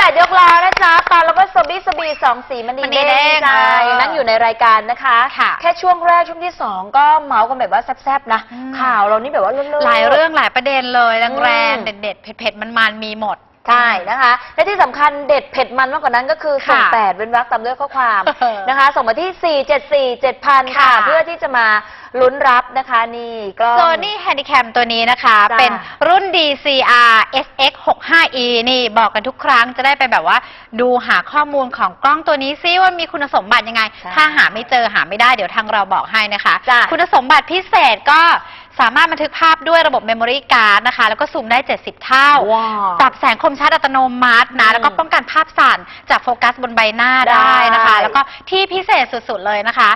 แปดยกล้อนะจ๊ะปาแล้วก็สบีสบีสองสีมันดีมันดีเด้เด้งงจ้าเออยังนั่งอยู่ในรายการนะคะ ค่ะแค่ช่วงแรกช่วงที่สองก็เมาส์กันแบบว่าแซ่บๆนะ อืม ข่าวเรานี่แบบว่าเลิศๆ หลายเรื่องหลายประเด็นเลยแรงอืมๆเด็ดๆเผ็ดๆมันๆมีหมด ใช่นะคะ และที่สำคัญเด็ดเผ็ดมันมากกว่านั้นก็คือส่งค่ะแปดเว้นวรรคตามด้วยข้อความเออนะคะ ส่งมาที่ 4 7 4 7 0 0ค่ะ ค่ะ เพื่อที่จะมาลุ้นรับนะคะ นี่ก็โซนี่แฮนดิแคมตัวนี้นะคะ จ้าเป็นรุ่น DCR SX 65E นี่บอกกันทุกครั้งจะได้ไปแบบว่า ดูหาข้อมูลของกล้องตัวนี้ซิว่ามีคุณสมบัติยังไง ใช่ถ้าหาไม่เจอหาไม่ได้เดี๋ยวทางเราบอกให้นะคะ จ้ะ คุณสมบัติพิเศษก็ สามารถบันทึกภาพด้วยระบบเมมโมรี่การ์ดนะคะ แล้วก็ซูมได้ 70 เท่า ว้าวปรับแสงคมชัดอัตโนมัตินะ อืมแล้วก็ป้องกันภาพสั่นจากโฟกัสบนใบหน้าได้ได้นะคะ แล้วก็ที่พิเศษสุดๆเลยนะคะ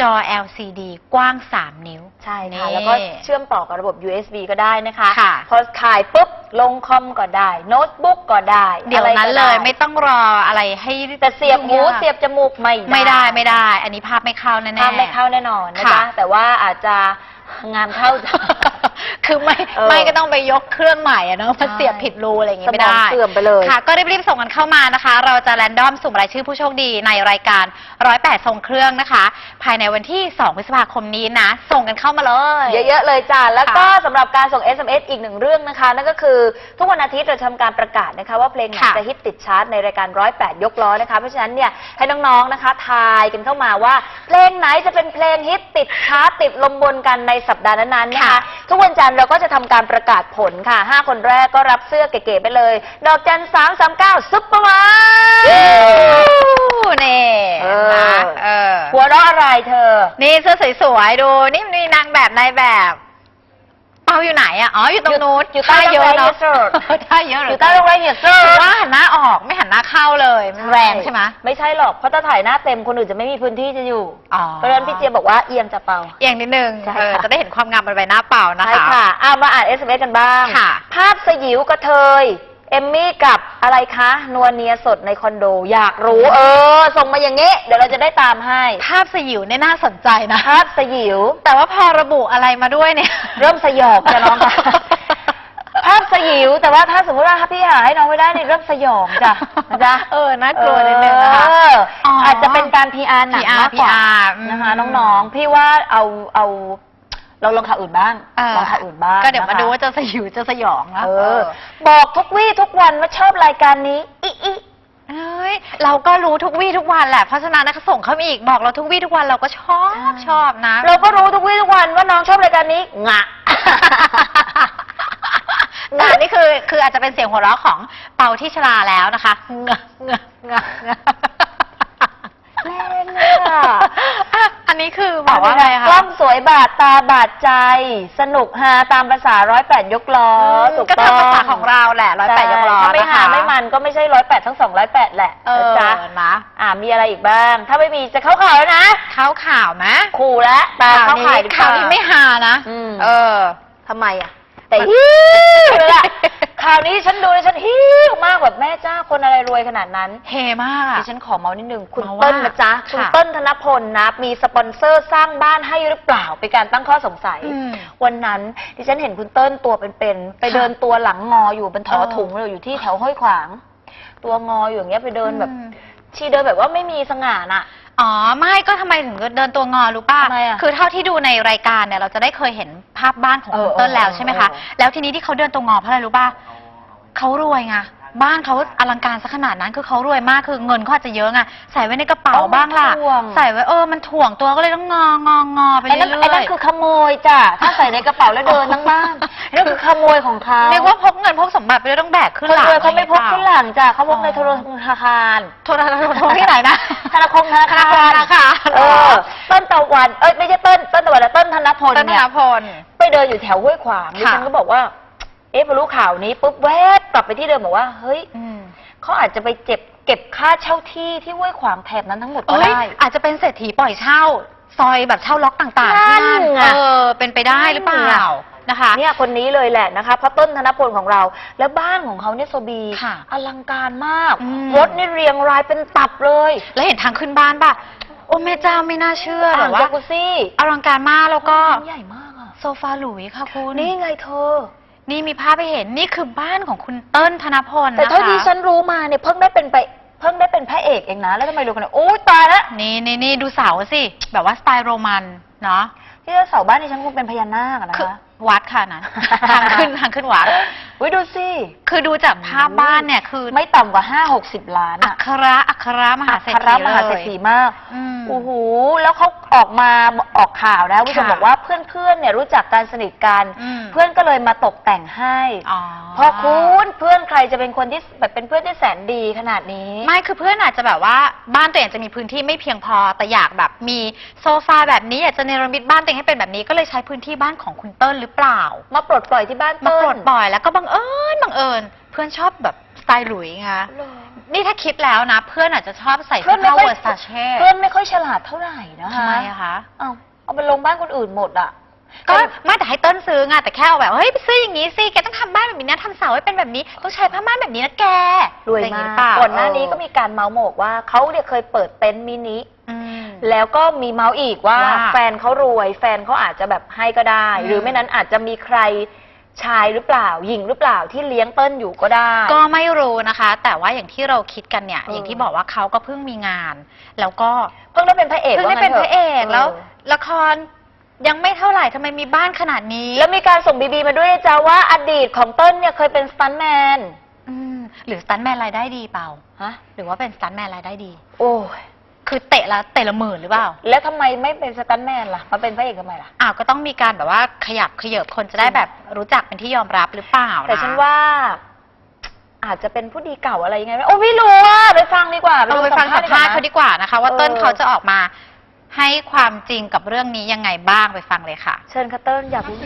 จอ LCD กว้าง 3 นิ้ว ใช่ค่ะ นี่แล้วก็เชื่อมต่อกับระบบ USB ก็ได้นะคะ ค่ะ พอขายปุ๊บ ลงคอมก็ได้ โน้ตบุ๊กก็ได้เดี๋ยวอะไรก็นั้นเลยด้ไม่ต้องรออะไรให้แต่เสียบหูงากเสียบจมูกไม่ไม่ได้ไม่ได้ อันนี้ภาพไม่เข้าแน่ๆ ภาพไม่เข้าแน่นอนนะค่ะ จ๊ะแต่ว่าอาจจะ งานเข้าจ้ะ คือไม่เออไม่ก็ต้องไปยกเครื่องใหม่อะเนาะมาใช่เสียบผิดรูอะไรอย่างงี้สไม่มองได้เสื่อมไปเลย ค่ะ ก็รีบๆส่งกันเข้ามานะคะ เราจะแรนดอมสุ่มรายชื่อผู้โชคดีในรายการร้อยแปดทรงเครื่องนะคะ ภายในวันที่ 2 พฤษภาคมนี้นะ ส่งกันเข้ามาเลย เยอะๆ เลยจ้าแล้วก็ค่ะสำหรับการส่ง SMS อีกหนึ่งเรื่องนะคะ นั่นก็คือทุกวันอาทิตย์เราทำการประกาศนะคะ ว่าเพลงไหนค่ะจะฮิตติดชาร์ตในรายการร้อยแปดยกล้อนะคะ เพราะฉะนั้นเนี่ยให้น้องๆ นะคะ ทายกันเข้ามาว่า เพลงไหนจะเป็นเพลงฮิตติดชาร์ตติดลมบนกันในสัปดาห์นั้นๆ นะคะ ค่ะ ทุกวันจันทร์เราก็จะทำการประกาศผลค่ะ 5 คนแรกก็รับเสื้อเก๋ๆไปเลย ดอกจันสามสามเก้าซุปเปอร์มาร์นี่เออนะเออหัวเราะอะไรเธอ นี่เสื้อสวยๆดู นี่มีนางแบบนายแบบ เปาอยู่ไหนอะอ๋ออยู่ตรงนู้นอยู่ใต้ท่าเยอะเนาะโรงแรม Resort ท่าเยอะเหอรืยู่ใต้โรงแรมเนี่ยเซอถือร์ว่าหันหน้าออกไม่หันหน้าเข้าเลยมันแรงใช่ไหมไม่ใช่หรอก เพราะถ้าถ่ายหน้าเต็มคนอื่นจะไม่มีพื้นที่จะอยู่ อ๋อเพราะฉะนั้นพี่เจียบอกว่าเอียงจะเป่า เอียงนิดนึงใช่เออค่ะจะได้เห็นความงามบนใบหน้าเปล่านะคะใช่ค่ะเอามาอ่าน SMS กันบ้าง ค่ะ ภาพสยิวกระเทย เอมมี่กับอะไรคะนัวเนียสดในคอนโด อยากรู้เออ ส่งมาอย่างนี้เดี๋ยวเราจะได้ตามให้ ภาพสยิวเนี่ยน่าสนใจนะ ภาพสยิว แต่ว่าพอระบุอะไรมาด้วยเนี่ย เริ่มสยองจะน้องค่ะภาพสยิวแต่ว่าถ้าสมมติว่าพี่หาให้น้องไม่ได้นี่เริ่มสยองจ้ะนะจ๊ะเออน่ากลัวนิดนึงนะคะเอออ๋อออาจจะเป็นการ PR หนัก PR มากกว่า PR นะคะอืมน้องๆ พี่ว่าเอาเอา เราลองข่าวอื่นบ้างเออลองข่าวอื่นบ้างก็เดี๋ยวมานะคะ ดูว่าจะสยิวจะสยองนะเออ บอกทุกวี่ทุกวันว่าชอบรายการนี้อิอิเอ้ยเราก็รู้ทุกวี่ทุกวันแหละเพราะฉะนั้นนะคะส่งเข้ามาอีกบอกเราทุกวี่ทุกวันเราก็ชอบชอบนะ เราก็รู้ทุกวี่ทุกวันว่าน้องชอบรายการนี้งะ งานนี่คือคืออาจจะเป็นเสียงหัวเราะของเปาที่ชราแล้วนะคะเงอะเงอะเงอะเงอะ แรงอะอะอันนี้คือบอกว่าอะไรคะ กล้องสวยบาดตาบาดใจ สนุกฮาตามภาษาร้อยแปดยกล้ออถูกก็ต้ทำองภาษาของเราแหละร้อยแปดยกล้อถ้าไม่นะคะหาไม่มันก็ไม่ใช่ร้อยแปดทั้งสองร้อยแปดแหละเอนะอจ๊ะนะอ่ามีอะไรอีกบ้าง ถ้าไม่มีจะเข้าข่าวแล้วนะเข้าข่าวไหมขู่แล้วตาเข้าข่าวดีกข่าวนี้ไม่ฮานะ อืมเออทำไมอะ แต่ฮิ้วเลยอะ ข่าวนี้ฉันดูแล้วฉันฮิ้วมากแบบแม่จ้าคนอะไรรวยขนาดนั้นเฮมากอะ ดิฉันขอเมาส์นิดนึงคุณเมาว่าเติ้ลนะจ๊ะคุณค่ะเติ้ลธนพลนะมีสปอนเซอร์สร้างบ้านให้หรือเปล่าเป็นการตั้งข้อสงสัย อืมวันนั้นดิฉันเห็นคุณเติ้ลตัวเป็นๆไปค่ะเดินตัวหลังงออยู่เป็นถอเออ ถุงเลยอยู่ที่แถวห้วยขวาง ตัวงออยู่อย่างเงี้ยไปเดินแบบ อืม ชีเดินแบบว่าไม่มีสง่าน่ะ อ๋อไม่ก็ทำไมถึงเดินตัวงอรู้ป่ะทำไมอะคือเท่าที่ดูในรายการเนี่ยเราจะได้เคยเห็นภาพบ้านของเออคุณเติ้ลแล้วเออใช่ไหมคะเออ แล้วทีนี้ที่เขาเดินตัวงอเพราะอะไรรู้ป่ะเขารวยไงบ้านเขาอลังการซะขนาดนั้นคือเขารวยมากคือเงินเขาอาจจะเยอะไงใส่ไว้ในกระเป๋าบ้างล่ะถ่วง ใส่ไว้เออมันถ่วงตัวก็เลยต้องงององอไปไอ้เรื่นั่นอยไอ้นั่นคือขโมยจ้ะถ้าใส่ในกระเป๋าแล้วเดินทั้งบ้านไอ้ นั่นคือขโมยของเขาเรียกว่าพกเงินพกสมบัติไปด้วยต้องแบกขึ้นคนหลังรวยเขาไม่พกขึ้นหลังจ้ะเขาพกในอ๋อโทรธนาคารโทรธนาคารโทรที่ไหนนะธนาคารธนาคารธนาคารเออต้นตะวันเอ้ยไม่ใช่ต้นต้นตะวันแล้วต้นธนพลต้นธเนี่ยนพลไปเดินอยู่แถวห้วยขวางดิค่ะฉันก็บอกว่า เอ๊ะพอรู้ข่าวนี้ปุ๊บแวบกลับไปที่เดิมบอกว่าเฮ้ยอืมเขาอาจจะไปเจ็บเก็บค่าเช่าที่ที่ห้วยขวางแถบนั้นทั้งหมดก็เอ้ยได้อาจจะเป็นเศรษฐีปล่อยเช่าซอยแบบเช่าล็อกต่างๆที่นั่นั่นนไงเออเป็นไปได้หรือเปล่า นะคะ เนี่ยคนนี้เลยแหละนะคะเพราะต้นธนพลของเรา แล้วบ้านของเขาเนี่ยโซบีค่ะอลังการมากอืมรถนี่เรียงรายเป็นตับเลยแล้วเห็นทางขึ้นบ้านป่ะ โอ้แม่เจ้าไม่น่าเชื่ออ่าแบงบว่าจากุซี่อลังการมากแล้วก็ใหญ่มากอะโซฟาหลุยค่ะคุณนี่ไงเธอ นี่มีภาพไปเห็นนี่คือบ้านของคุณเติ้ลธนพลแต่นะคะ เท่าที่ฉันรู้มาเนี่ยเพิ่งได้เป็นไปเพิ่งได้เป็นพระเอกเองนะ แล้วทำไมรู้กันเนี่ยโอ้ยตายแล้วนี่นี่นี่ดูเสาสิ แบบว่าสไตล์โรมันเนาะที่เสาบ้านนี่ฉันคงเป็นพญานาคอะนะคือคะ วัดค่ะนั้น ทางขึ้นทางขึ้นวัดอุ้ยดูสิ คือดูจากภาพบ้านเนี่ยคือไม่ต่ำกว่าห้าหกสิบล้านอัอะคระอัคระมหาเศรษคาฐีราเลยมหาเศรษฐีมาก อืม โอ้โห แล้วเขาออกมาออกข่าวนะคุณผู้ชมค่ะบอกว่าเพื่อนๆเนี่ยรู้จักการสนิทกัน อืม เพื่อนก็เลยมาตกแต่งให้อ๋อเพราะคุณเพื่อนใครจะเป็นคนที่แบบเป็นเพื่อนที่แสนดีขนาดนี้ ไม่คือเพื่อนอาจจะแบบว่าบ้านตัวเองจะมีพื้นที่ไม่เพียงพอแต่อยากแบบมีโซฟาแบบนี้อยากจะเนรมิตบ้านตัวเองให้เป็นแบบนี้ก็เลยใช้พื้นที่บ้านของคุณเติ้ลหรือเปล่า มาปลดปล่อยที่บ้านมาเติ้ปลลดปล่อยแล้วก็บังเอิญบังเอิญ เพื่อนชอบแบบสไตล์หลุยไง นี่ถ้าคิดแล้วนะ เพื่อนอาจจะชอบใส่เพื่เสื้ออนไม่ผ้าค่อยเวอร์ซาเช่เพื่อนไม่ค่อยฉลาดเท่าไหร่นะคะทำไมอะคะเอาเอาไปลงบ้านคนอื่นหมดอะก็ไม่แต่ให้เติ้ลซื้อไงแต่แค่เอาแบบเฮ้ยไปซื้ออย่างนี้สิแกต้องทำบ้านแบบนี้นะทำเสาให้เป็นแบบนี้ต้องใช้ผ้าม่านแบบนี้นะแกรวยอะไอางมางี้หกรือเปล่าก่อนหน้านี้ก็มีการเมาส์โหมกว่าเขาเนี่ยเคยเปิดเต็นท์มินิอืมแล้วก็มีเมาส์อีกว่าว่า แฟนเขารวย แฟนเขาอาจจะแบบให้ก็ได้อืมหรือไม่นั้นอาจจะมีใคร ชายหรือเปล่าหญิงหรือเปล่าที่เลี้ยงเติ้ลอยู่ก็ได้ ก็ไม่รู้นะคะ แต่ว่าอย่างที่เราคิดกันเนี่ย เออออ ย่างที่บอกว่าเขาก็เพิ่งมีงาน แล้วก็เพิ่งได้เป็นพระเอกเพิ่งได้ว่าเป็นถพระเอกออแล้ว ละครยังไม่เท่าไหร่ทำไมมีบ้านขนาดนี้แล้วมีการส่งบีบีมาด้วยนะจ้าว่าอดีตของเติ้ลเนี่ยเคยเป็นสตันท์แมนอืมหรือสตันแมนรายได้ดีเปล่า ฮะหรือว่าเป็นสตันแมนรายได้ดี โอ้ย คือเตะละเตะละหมื่นหรือเปล่า แล้วทำไมไม่เป็นสตันท์แมนล่ะ มาเป็นพระเอกทำไมล่ะ อ้าวก็ต้องมีการแบบว่าขยับขยับคนจะได้แบบรู้จักเป็นที่ยอมรับหรือเปล่าะแต่ฉันว่า อาจจะเป็นผู้ดีเก่าอะไรยังไงไม่โอ้ไม่รู้อะไปฟังดีกว่าเออไปฟังสัมภาษณ์เขาดีกว่านะคะ ว่าเออเติ้ลเขาจะออกมาให้ความจริงกับเรื่องนี้ยังไงบ้างไปฟังเลยค่ะ เชิญค่ะเติ้ลอยากรู้